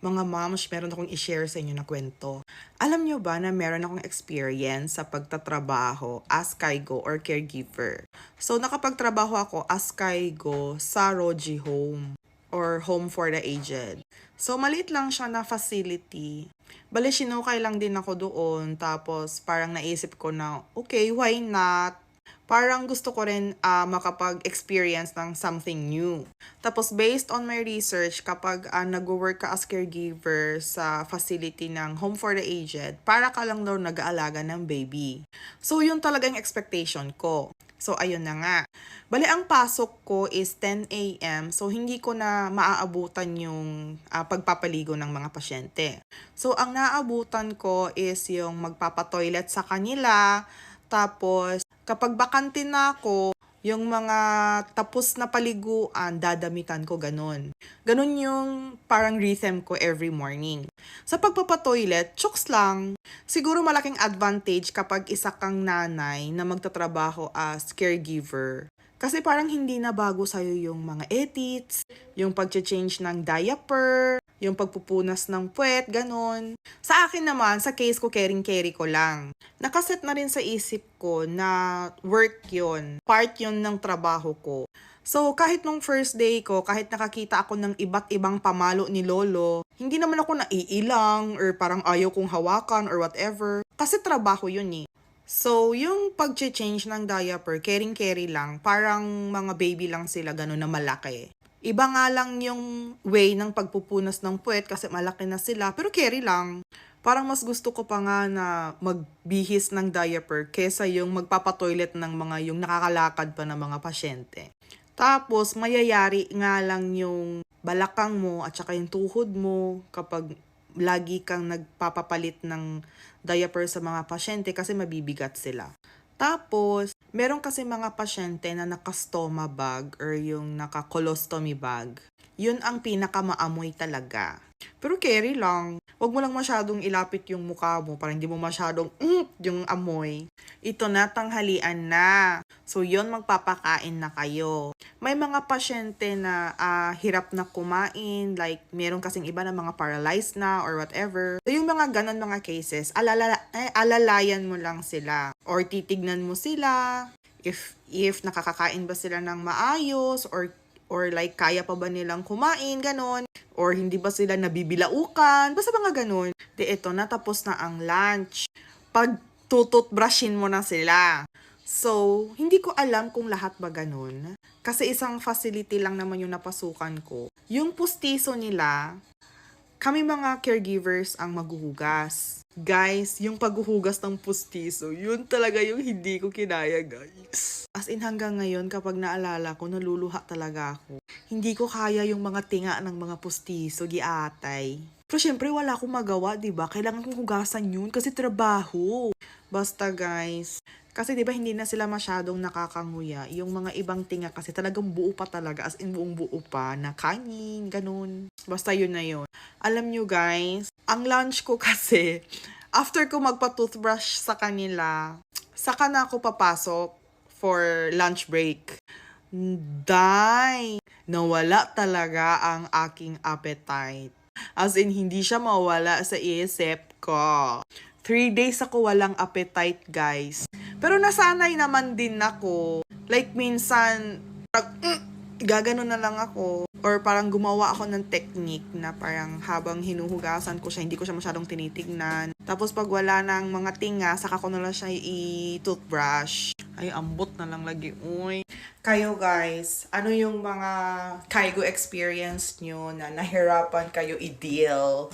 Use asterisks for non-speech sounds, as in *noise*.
Mga moms, meron akong i-share sa inyo na kwento. Alam nyo ba na meron akong experience sa pagtatrabaho as kaigo or caregiver? So, nakapagtrabaho ako as kaigo sa Roji Home or Home for the Aged. So, maliit lang siya na facility. Bale, sinukay lang din ako doon. Tapos, parang naisip ko na, okay, why not? Parang gusto ko rin ah, makapag-experience ng something new. Tapos, based on my research, kapag uh, nag-work ka as caregiver sa facility ng Home for the Aged, para ka lang daw nag-aalaga ng baby. So, yun talaga yung expectation ko. So, ayun na nga. Bali, ang pasok ko is 10 a.m. So, hindi ko na maaabutan yung ah, pagpapaligo ng mga pasyente. So, ang naaabutan ko is yung magpapatoilet sa kanila. Tapos, kapag bakante na ako, yung mga tapos na paliguan, dadamitan ko ganun. Ganun yung parang rhythm ko every morning. Sa pagpapatoilet, chokes lang. Siguro malaking advantage kapag isa kang nanay na magtatrabaho as caregiver. Kasi parang hindi na bago sa'yo yung mga edits, yung pag-change ng diaper, yung pagpupunas ng puwet, ganon. Sa akin naman, sa case ko, caring-carry ko lang. Nakaset na rin sa isip ko na work yon Part yon ng trabaho ko. So, kahit nung first day ko, kahit nakakita ako ng iba't ibang pamalo ni Lolo, hindi naman ako naiilang or parang ayaw kong hawakan or whatever. Kasi trabaho yun eh. So, yung pag-change ng diaper, caring-carry lang, parang mga baby lang sila, gano'n na malaki. Iba nga lang yung way ng pagpupunas ng puwet kasi malaki na sila, pero carry lang. Parang mas gusto ko pa nga na magbihis ng diaper kesa yung magpapatoilet ng mga yung nakakalakad pa ng mga pasyente. Tapos, mayayari nga lang yung balakang mo at saka yung tuhod mo kapag lagi kang nagpapapalit ng diaper sa mga pasyente kasi mabibigat sila. Tapos, meron kasi mga pasyente na naka-stoma bag or yung naka-colostomy bag. Yun ang pinakamaamoy talaga. Pero carry lang. Huwag mo lang masyadong ilapit yung mukha mo para hindi mo masyadong mm, yung amoy. Ito na, tanghalian na. So, yon magpapakain na kayo. May mga pasyente na ah, hirap na kumain, like meron kasing iba na mga paralyzed na or whatever. So, yung mga ganon mga cases, alala, eh, alalayan mo lang sila. Or titignan mo sila, if if nakakakain ba sila ng maayos or or like kaya pa ba nilang kumain, ganon. Or hindi ba sila nabibilaukan, basta mga ganon. De eto, natapos na ang lunch. Pag tututbrushin mo na sila. So, hindi ko alam kung lahat ba ganun. Kasi isang facility lang naman yung napasukan ko. Yung pustiso nila, kami mga caregivers ang maghuhugas. Guys, yung paghuhugas ng pustiso, yun talaga yung hindi ko kinaya, guys. As in hanggang ngayon, kapag naalala ko, naluluha talaga ako. Hindi ko kaya yung mga tinga ng mga pustiso, giatay. Pero syempre, wala akong magawa, ba? Kailangan kong hugasan yun kasi trabaho. Basta guys, kasi 'di ba hindi na sila masyadong nakakanguya. Yung mga ibang tinga kasi talagang buo pa talaga as in buong buo pa na kanin, ganun. Basta yun na yun. Alam nyo guys, ang lunch ko *laughs* kasi after ko magpa-toothbrush sa kanila, saka na ako papasok for lunch break. Day, nawala talaga ang aking appetite. As in, hindi siya mawala sa isip ko. Three days ako walang appetite, guys. Pero nasanay naman din ako. Like, minsan, parang, mm, gagano na lang ako. Or parang gumawa ako ng technique na parang habang hinuhugasan ko siya, hindi ko siya masyadong tinitignan. Tapos pag wala ng mga tinga, saka ko na lang siya i-toothbrush. Ay, ambot na lang lagi. Uy. Kayo guys, ano yung mga kaigo experience nyo na nahirapan kayo i-deal